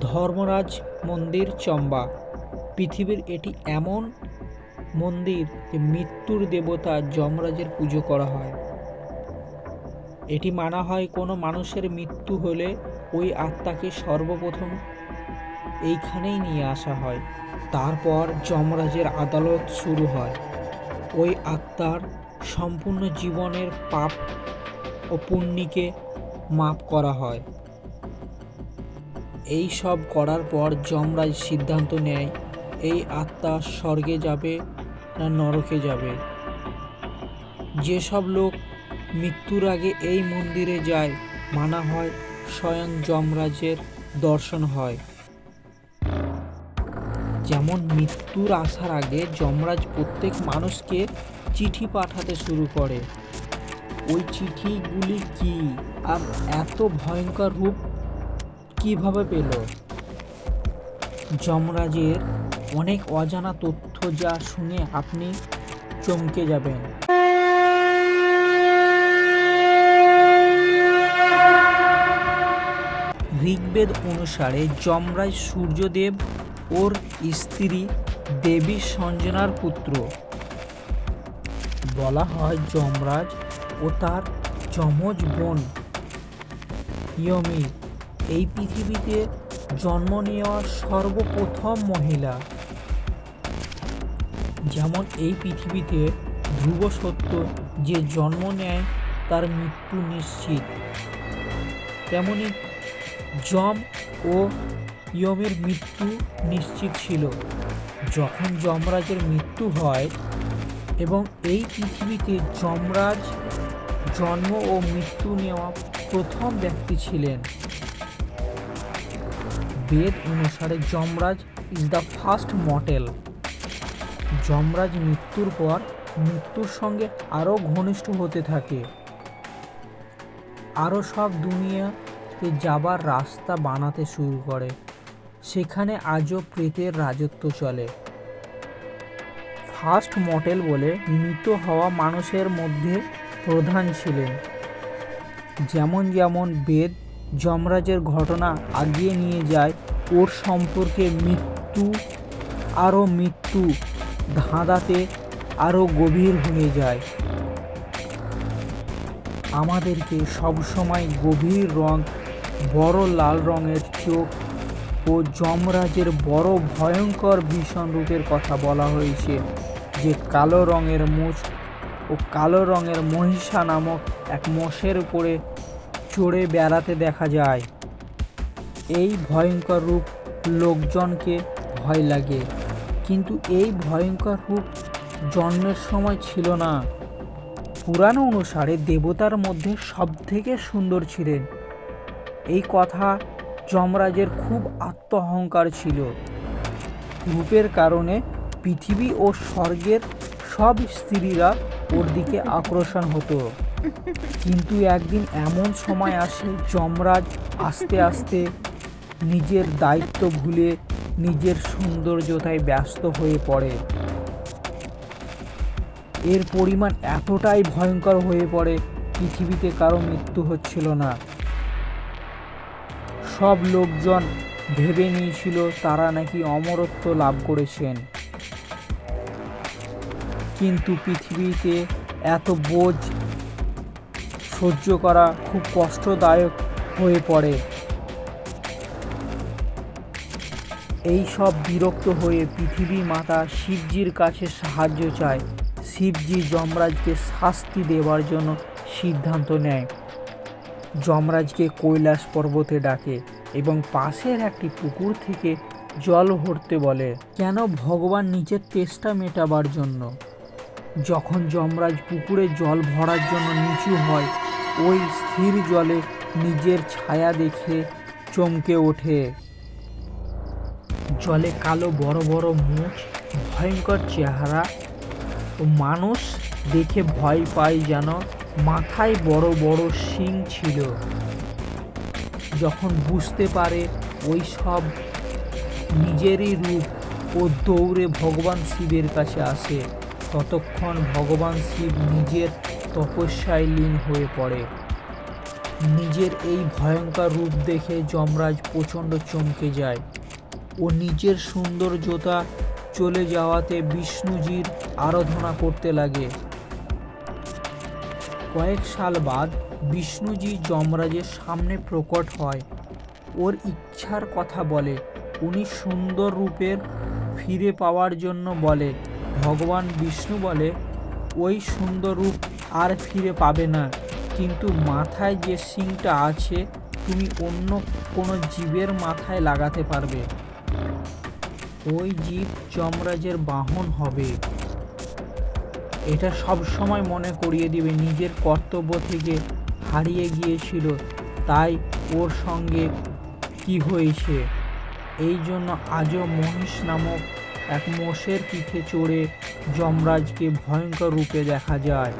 ধর্মরাজ মন্দির চম্বা। পৃথিবীর এটি এমন মন্দির যে মৃত্যুর দেবতা যমরাজের পুজো করা হয়। এটি মানা হয় কোনো মানুষের মৃত্যু হলে ওই আত্মাকে সর্বপ্রথম এইখানেই নিয়ে আসা হয়। তারপর যমরাজের আদালত শুরু হয়। ওই আত্মার সম্পূর্ণ জীবনের পাপ ও পুণ্যকে মাপ করা হয়। এই সব করার পর যমরাজ সিদ্ধান্ত নেয়, এই আত্মা স্বর্গে যাবে না নরকে যাবে? যেসব লোক মৃত্যুর আগে এই মন্দিরে যায়, মানা হয় স্বয়ং যমরাজের দর্শন হয়। যেমন মৃত্যুর আসার আগে যমরাজ প্রত্যেক মানুষকে চিঠি পাঠাতে শুরু করে। ওই চিঠিগুলি কি আর এত ভয়ঙ্কর রূপ কীভাবে পেল? যমরাজের অনেক অজানা তথ্য যা শুনে আপনি চমকে যাবেন। ঋগ্বেদ অনুসারে যমরাজ সূর্যদেব ওর স্ত্রী দেবী সঞ্জনার পুত্র। বলা হয় যমরাজ ও তার যমজ বোন ইয়মি এই পৃথিবীতে জন্ম নেওয়া সর্বপ্রথম মহিলা। যেমন এই পৃথিবীতে ধ্রুব সত্য যে জন্ম নেয়, তার মৃত্যু নিশ্চিত। তেমনি যম ও ইয়মের মৃত্যু নিশ্চিত ছিল। যখন যমরাজের মৃত্যু হয় এবং এই পৃথিবীতে যমরাজ জন্ম ও মৃত্যু নেওয়া প্রথম ব্যক্তি ছিলেন বেদ অনুসারে Yamaraj is the first mortal Yamaraj মৃত্যুর পর মৃত্যুর সঙ্গে আরও ঘনিষ্ঠ হতে থাকে। আরও সব দুনিয়াতে যাবার রাস্তা বানাতে শুরু করে। সেখানে আজও প্রেতের রাজত্ব চলে। ফার্স্ট মটেল বলে মৃত হওয়া মানুষের মধ্যে প্রধান ছিলেন। যেমন যেমন বেদ যমরাজের ঘটনা আগিয়ে নিয়ে যায়। ওর সম্পর্কে মৃত্যু, আরও মৃত্যু ধাঁধাতে আরও গভীর হয়ে যায়। আমাদেরকে সবসময় গভীর রং, বড় লাল রঙের চোখ ও যমরাজের বড় ভয়ঙ্কর ভীষণ রূপের কথা বলা হয়েছে, যে কালো রঙের মুছ ও কালো রঙের মহিষা নামক এক মোষের উপরে চড়ে বেড়াতে দেখা যায়। এই ভয়ঙ্কর রূপ লোকজনকে ভয় লাগে। কিন্তু এই ভয়ঙ্কর রূপ জন্মের সময় ছিল না। পুরাণ অনুসারে দেবতার মধ্যে সবথেকে সুন্দর ছিলেন। এই কথা যমরাজের খুব আত্ম অহংকার ছিল। রূপের কারণে পৃথিবী ও স্বর্গের সব স্ত্রীরা ওর দিকে আকর্ষণ হতো। কিন্তু একদিন এমন সময় আসে, যমরাজ আস্তে আস্তে নিজের দায়িত্ব ভুলে নিজের সৌন্দর্যতায় ব্যস্ত হয়ে পড়ে। এর পরিমাণ এতটাই ভয়ঙ্কর হয়ে পড়ে, পৃথিবীতে কারও মৃত্যু হচ্ছিল না। সব লোকজন ভেবে নিয়েছিল তারা নাকি অমরত্ব লাভ করেছেন। কিন্তু পৃথিবীতে এত বোঝ সহ্য করা খুব কষ্টদায়ক হয়ে পড়ে। এই সব বিরক্ত হয়ে পৃথিবী মাতা শিবজির কাছে সাহায্য চায়। শিবজি যমরাজকে শাস্তি দেওয়ার জন্য সিদ্ধান্ত নেয়। যমরাজকে কৈলাস পর্বতে ডাকে এবং পাশের একটি পুকুর থেকে জল ভরতে বলে, কেন ভগবান নিজের তেষ্টা মেটাবার জন্য? যখন যমরাজ পুকুরে জল ভরার জন্য নিচু হয় ওই স্থির জলে নিজের ছায়া দেখে চমকে ওঠে। জলে কালো বড় বড় মুখ, ভয়ঙ্কর চেহারা ও মানুষ দেখে ভয় পায় যেন মাথায় বড় বড় শিং ছিল। যখন বুঝতে পারে ওই সব নিজেরই রূপ ও দৌড়ে ভগবান শিবের কাছে আসে, ততক্ষণ ভগবান শিব নিজের তপস্যায় লীন হয়ে পড়ে। নিজের এই ভয়ঙ্কর রূপ দেখে যমরাজ প্রচণ্ড চমকে যায় ও নিজের সৌন্দর্যতা চলে যাওয়াতে বিষ্ণুজির আরাধনা করতে লাগে। কয়েক সাল বাদ বিষ্ণুজি যমরাজের সামনে প্রকট হয়। ওর ইচ্ছার কথা বলে। উনি সুন্দর রূপের ফিরে পাওয়ার জন্য বলে। ভগবান বিষ্ণু বলে, ওই সুন্দর রূপ আর ফিরে পাবে না। কিন্তু মাথায় যে সিংটা আছে, তুমি অন্য কোনো জীবের মাথায় লাগাতে পারবে। ওই জীব যমরাজের বাহন হবে। এটা সব সময় মনে করিয়ে দিবে, নিজের কর্তব্য থেকে হারিয়ে গিয়েছিল, তাই ওর সঙ্গে কি হয়েছে? এই জন্য আজও মহিষ নামক এক মোষের পিঠে চড়ে যমরাজকে ভয়ঙ্কর রূপে দেখা যায়।